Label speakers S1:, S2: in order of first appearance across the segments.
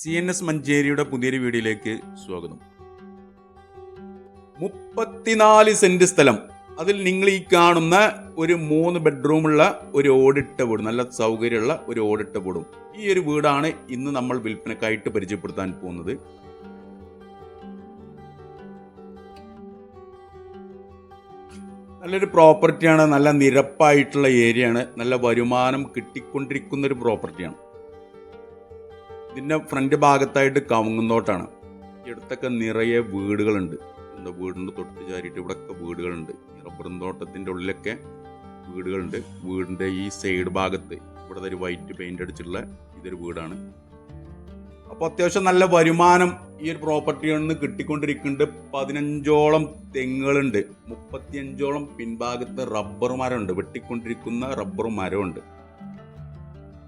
S1: C N S മഞ്ചേരിയുടെ പുതിയൊരു വീഡിയോയിലേക്ക് സ്വാഗതം. മുപ്പത്തിനാല് സെന്റ് സ്ഥലം. അതിൽ നിങ്ങൾ ഈ കാണുന്ന ഒരു മൂന്ന് ബെഡ്റൂമുള്ള ഒരു ഓടിട്ട വീട് നല്ല സൗകര്യമുള്ള ഒരു ഓടിട്ട വീടും. ഈ ഒരു വീടാണ് ഇന്ന് നമ്മൾ വിൽപ്പനക്കായിട്ട് പരിചയപ്പെടുത്താൻ പോകുന്നത്. നല്ലൊരു പ്രോപ്പർട്ടിയാണ് നല്ല നിരപ്പായിട്ടുള്ള ഏരിയയാണ് നല്ല വരുമാനം കിട്ടിക്കൊണ്ടിരിക്കുന്ന ഒരു പ്രോപ്പർട്ടിയാണ് ഇതിന്റെ ഫ്രണ്ട് ഭാഗത്തായിട്ട് കവുങ്ങുന്നോട്ടാണ് ഈ അടുത്തൊക്കെ നിറയെ വീടുകളുണ്ട്. എന്താ വീടിന്റെ തൊട്ട് ചാരിയിട്ട് ഇവിടെയൊക്കെ വീടുകളുണ്ട്. റബ്ബറുന്തോട്ടത്തിന്റെ ഉള്ളിലൊക്കെ വീടുകളുണ്ട്. വീടിന്റെ ഈ സൈഡ് ഭാഗത്ത് ഇവിടെ ഒരു വൈറ്റ് പെയിന്റ് അടിച്ചിട്ടുള്ള ഇതൊരു വീടാണ്. അപ്പോൾ അത്യാവശ്യം നല്ല വരുമാനം ഈ ഒരു പ്രോപ്പർട്ടിയിൽ നിന്ന് കിട്ടിക്കൊണ്ടിരിക്കുന്നുണ്ട്. പതിനഞ്ചോളം തെങ്ങുകളുണ്ട്. മുപ്പത്തിയഞ്ചോളം പിൻഭാഗത്ത് റബ്ബർ മരമുണ്ട്. വെട്ടിക്കൊണ്ടിരിക്കുന്ന റബ്ബർ മരമുണ്ട്.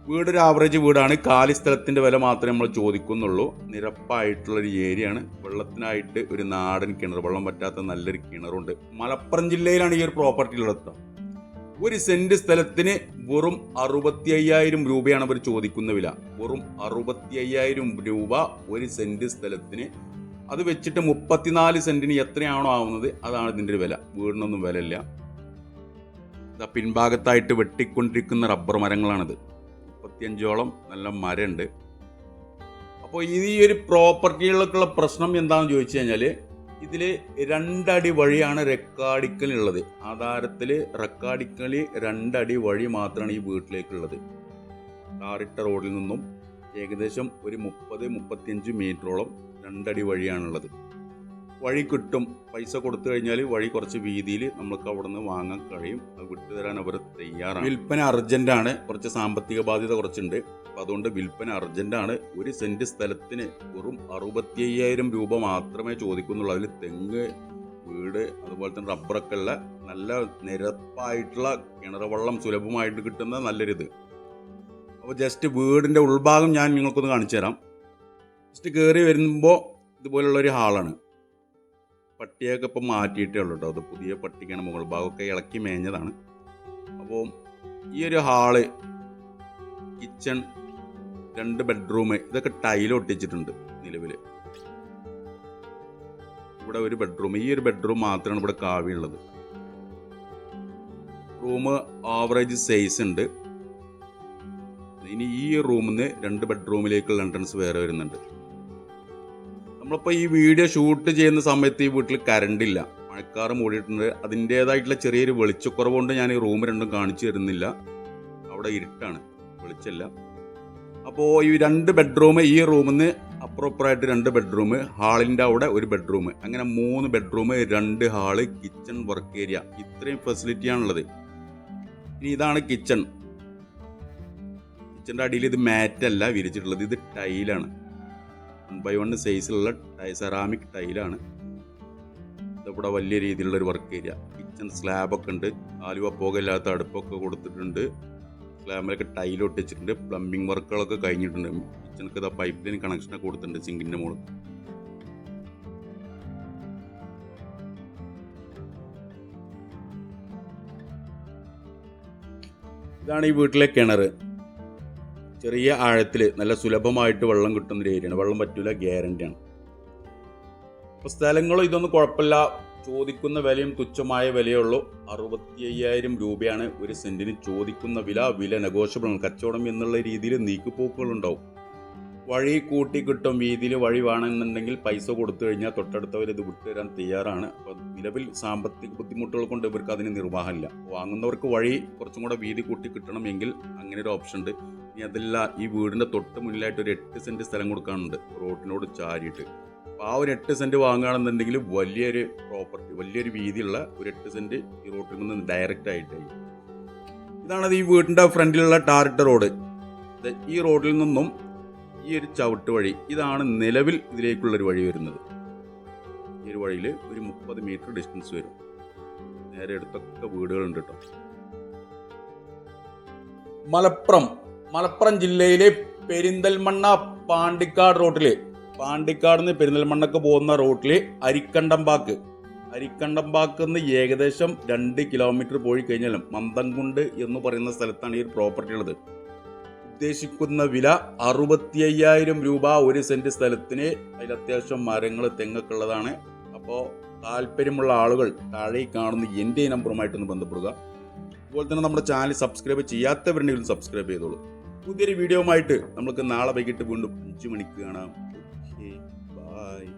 S1: വീടൊരു ആവറേജ് വീടാണ്. കാലി സ്ഥലത്തിന്റെ വില മാത്രമേ നമ്മൾ ചോദിക്കുന്നുള്ളൂ. നിരപ്പായിട്ടുള്ളൊരു ഏരിയയാണ്. വെള്ളത്തിനായിട്ട് ഒരു നാടൻ കിണർ വെള്ളം പറ്റാത്ത നല്ലൊരു കിണറുണ്ട്. മലപ്പുറം ജില്ലയിലാണ് ഈ ഒരു പ്രോപ്പർട്ടി ഉള്ളത് ഒരു സെന്റ് സ്ഥലത്തിന് വെറും അറുപത്തി അയ്യായിരം രൂപയാണ് അവർ ചോദിക്കുന്ന വില. വെറും അറുപത്തി അയ്യായിരം രൂപ ഒരു സെന്റ് സ്ഥലത്തിന്. അത് വെച്ചിട്ട് മുപ്പത്തിനാല് സെന്റിന് എത്രയാണോ ആവുന്നത് അതാണ് ഇതിന്റെ ഒരു വില. വീടിനൊന്നും വിലയില്ല. പിൻഭാഗത്തായിട്ട് വെട്ടിക്കൊണ്ടിരിക്കുന്ന റബ്ബർ മരങ്ങളാണിത്. മുപ്പത്തിയഞ്ചോളം നല്ല മരമുണ്ട് അപ്പോൾ ഈ ഒരു പ്രോപ്പർട്ടികൾക്കുള്ള പ്രശ്നം എന്താണെന്ന് ചോദിച്ചു കഴിഞ്ഞാൽ ഇതിൽ രണ്ടടി വഴിയാണ് റെക്കാർഡിക്കലുള്ളത് ആധാരത്തിൽ റെക്കാർഡിക്കലി രണ്ടടി വഴി മാത്രമാണ് ഈ വീട്ടിലേക്കുള്ളത്. ടാറിട്ട റോഡിൽ നിന്നും ഏകദേശം ഒരു മുപ്പത് മുപ്പത്തിയഞ്ച് മീറ്ററോളം രണ്ടടി വഴിയാണുള്ളത്. വഴി കിട്ടും. പൈസ കൊടുത്തു കഴിഞ്ഞാൽ വഴി കുറച്ച് വീതിയിൽ നമുക്ക് അവിടെ നിന്ന് വാങ്ങാൻ കഴിയും. അത് വിട്ടുതരാൻ അവർ തയ്യാറാണ്. വിൽപ്പന അർജന്റാണ് കുറച്ച് സാമ്പത്തിക ബാധ്യത കുറച്ചുണ്ട്. അപ്പം അതുകൊണ്ട് വിൽപ്പന അർജന്റാണ് ഒരു സെന്റ് സ്ഥലത്തിന് വെറും അറുപത്തി അയ്യായിരം രൂപ മാത്രമേ ചോദിക്കുന്നുള്ളൂ. അതിൽ തെങ്ങ് വീട് അതുപോലെ തന്നെ റബ്ബറൊക്കെ ഉള്ള നല്ല നിരപ്പായിട്ടുള്ള കിണർ വെള്ളം സുലഭമായിട്ട് കിട്ടുന്ന നല്ലൊരിത് അപ്പോൾ ജസ്റ്റ് വീടിന്റെ ഉൾഭാഗം ഞാൻ നിങ്ങൾക്കൊന്ന് കാണിച്ചു തരാം. ജസ്റ്റ് കയറി വരുമ്പോൾ ഇതുപോലുള്ള ഒരു ഹാളാണ്. പട്ടിയൊക്കെ ഇപ്പം മാറ്റിയിട്ടേ ഉള്ളൂ കേട്ടോ. അത് പുതിയ പട്ടിക്കാണ് മുകൾ ഭാഗമൊക്കെ ഇളക്കി മേഞ്ഞതാണ്. അപ്പോൾ ഈ ഒരു ഹാൾ കിച്ചൺ രണ്ട് ബെഡ്റൂം ഇതൊക്കെ ടൈൽ ഒട്ടിച്ചിട്ടുണ്ട് നിലവിൽ ഇവിടെ ഒരു ബെഡ്റൂം. ഈ ഒരു ബെഡ്റൂം മാത്രമാണ് ഇവിടെ കാവിയുള്ളത് റൂം ആവറേജ് സൈസ് ഉണ്ട്. ഇനി ഈ റൂമിൽ നിന്ന് രണ്ട് ബെഡ്റൂമിലേക്കുള്ള എൻട്രൻസ് വേറെ വരുന്നുണ്ട്. നമ്മളിപ്പോൾ ഈ വീഡിയോ ഷൂട്ട് ചെയ്യുന്ന സമയത്ത് ഈ വീട്ടിൽ കരണ്ടില്ല മഴക്കാറ് മൂടിയിട്ടുണ്ട്. അതിന്റേതായിട്ടുള്ള ചെറിയൊരു വെളിച്ചക്കുറവ് കൊണ്ട് ഞാൻ ഈ റൂം രണ്ടും കാണിച്ചു തരുന്നില്ല. അവിടെ ഇരുട്ടാണ്. വെളിച്ചല്ല. അപ്പോൾ ഈ രണ്ട് ബെഡ്റൂം ഈ റൂമിൽ നിന്ന് അപ്രോപ്പറായിട്ട് രണ്ട് ബെഡ്റൂം ഹാളിന്റെ അവിടെ ഒരു ബെഡ്റൂം അങ്ങനെ മൂന്ന് ബെഡ്റൂം രണ്ട് ഹാൾ കിച്ചൺ വർക്ക് ഏരിയ ഇത്രയും ഫെസിലിറ്റിയാണുള്ളത് ഇനി ഇതാണ് കിച്ചൺ കിച്ചന്റെ അടിയിൽ ഇത് മാറ്റല്ല വിരിച്ചിട്ടുള്ളത്. ഇത് ടൈലാണ് ബൈ വൺ സൈസിലുള്ള ടൈ സെറാമിക് ടൈലാണ് ഇതവിടെ വലിയ രീതിയിലുള്ള ഒരു വർക്ക് ഏരിയ കിച്ചൺ സ്ലാബൊക്കെ ഉണ്ട്. ആലുവ പുകയില്ലാത്ത അടുപ്പൊക്കെ കൊടുത്തിട്ടുണ്ട്. സ്ലാബിലൊക്കെ ടൈൽ ഒട്ടിച്ചിട്ടുണ്ട്. പ്ലംബിംഗ് വർക്കുകളൊക്കെ കഴിഞ്ഞിട്ടുണ്ട്. കിച്ചണക്ക് ഇതാ പൈപ്പ് ലൈൻ കണക്ഷനൊക്കെ കൊടുത്തിട്ടുണ്ട് സിങ്കിന്റെ മുകളിൽ ഇതാണ് ഈ വീട്ടിലെ കിണർ ചെറിയ ആഴത്തിൽ നല്ല സുലഭമായിട്ട് വെള്ളം കിട്ടുന്ന ഒരു ഏരിയയാണ്. വെള്ളം പറ്റൂല ഗ്യാരണ്ടിയാണ് അപ്പോൾ സ്ഥലങ്ങളോ ഇതൊന്നും കുഴപ്പമില്ല. ചോദിക്കുന്ന വിലയും തുച്ഛമായ വിലയേ ഉള്ളൂ. അറുപത്തി അയ്യായിരം രൂപയാണ് ഒരു സെന്റിന് ചോദിക്കുന്ന വില. വില നെഗോഷ്യബിൾ ആണ്. കച്ചവടം എന്നുള്ള രീതിയിൽ നീക്കുപോക്കുകൾ ഉണ്ടാവും. വഴി കൂട്ടി കിട്ടും. വീതിയിൽ വഴി വേണമെന്നുണ്ടെങ്കിൽ പൈസ കൊടുത്തു കഴിഞ്ഞാൽ തൊട്ടടുത്തവർ ഇത് വിട്ടുതരാൻ തയ്യാറാണ്. അപ്പോൾ നിലവിൽ സാമ്പത്തിക ബുദ്ധിമുട്ടുകൾ കൊണ്ട് ഇവർക്ക് അതിന് നിർവാഹമില്ല. വാങ്ങുന്നവർക്ക് വഴി കുറച്ചും കൂടെ വീതി കൂട്ടി കിട്ടണമെങ്കിൽ അങ്ങനെ ഒരു ഓപ്ഷൻ ഉണ്ട്. ഇനി അതല്ല ഈ വീടിന്റെ തൊട്ട് മുന്നിലായിട്ട് ഒരു എട്ട് സെന്റ് സ്ഥലം കൊടുക്കാനുണ്ട്. റോഡിനോട് ചാരിയിട്ട്. അപ്പോൾ ആ ഒരു എട്ട് സെന്റ് വാങ്ങുകയാണെന്നുണ്ടെങ്കിൽ വലിയൊരു പ്രോപ്പർട്ടി വലിയൊരു വീതിയുള്ള ഒരു എട്ട് സെന്റ് ഈ റോട്ടിൽ നിന്ന് ഡയറക്റ്റ് ആയിട്ടായി ഇതാണത് ഈ വീടിന്റെ ഫ്രണ്ടിലുള്ള ടാറിട്ട റോഡ്. ഈ റോഡിൽ നിന്നും ഈ ഒരു ചവിട്ട് വഴി ഇതാണ് നിലവിൽ ഇതിലേക്കുള്ളൊരു വഴി വരുന്നത്. ഈ ഒരു വഴിയിൽ ഒരു മുപ്പത് മീറ്റർ ഡിസ്റ്റൻസ് വരും. നേരെ അടുത്തൊക്കെ വീടുകളുണ്ട് കേട്ടോ മലപ്പുറം മലപ്പുറം ജില്ലയിലെ പെരിന്തൽമണ്ണ പാണ്ടിക്കാട് റോട്ടിൽ. പാണ്ടിക്കാട് നിന്ന് പെരിന്തൽമണ്ണക്ക് പോകുന്ന റോട്ടിൽ അരിക്കണ്ടംപാക്ക് അരിക്കണ്ടംപാക്ക് നിന്ന് ഏകദേശം രണ്ട് കിലോമീറ്റർ പോയി കഴിഞ്ഞാലും മന്ദംകുണ്ട് എന്ന് പറയുന്ന സ്ഥലത്താണ് ഈ പ്രോപ്പർട്ടി ഉള്ളത്. ഉദ്ദേശിക്കുന്ന വില അറുപത്തി അയ്യായിരം രൂപ ഒരു സെന്റ് സ്ഥലത്തിന്. അതിൽ അത്യാവശ്യം മരങ്ങൾ തെങ്ങൊക്കെ ഉള്ളതാണ്. അപ്പോൾ താല്പര്യമുള്ള ആളുകൾ താഴെ കാണുന്ന എന്റെ നമ്പറുമായിട്ടൊന്ന് ബന്ധപ്പെടുക. അതുപോലെ തന്നെ നമ്മുടെ ചാനൽ സബ്സ്ക്രൈബ് ചെയ്യാത്തവരുണ്ടെങ്കിലും സബ്സ്ക്രൈബ് ചെയ്തോളൂ. പുതിയൊരു വീഡിയോ ആയിട്ട് നമുക്ക് നാളെ വൈകിട്ട് വീണ്ടും അഞ്ചു മണിക്ക് കാണാം. ബൈ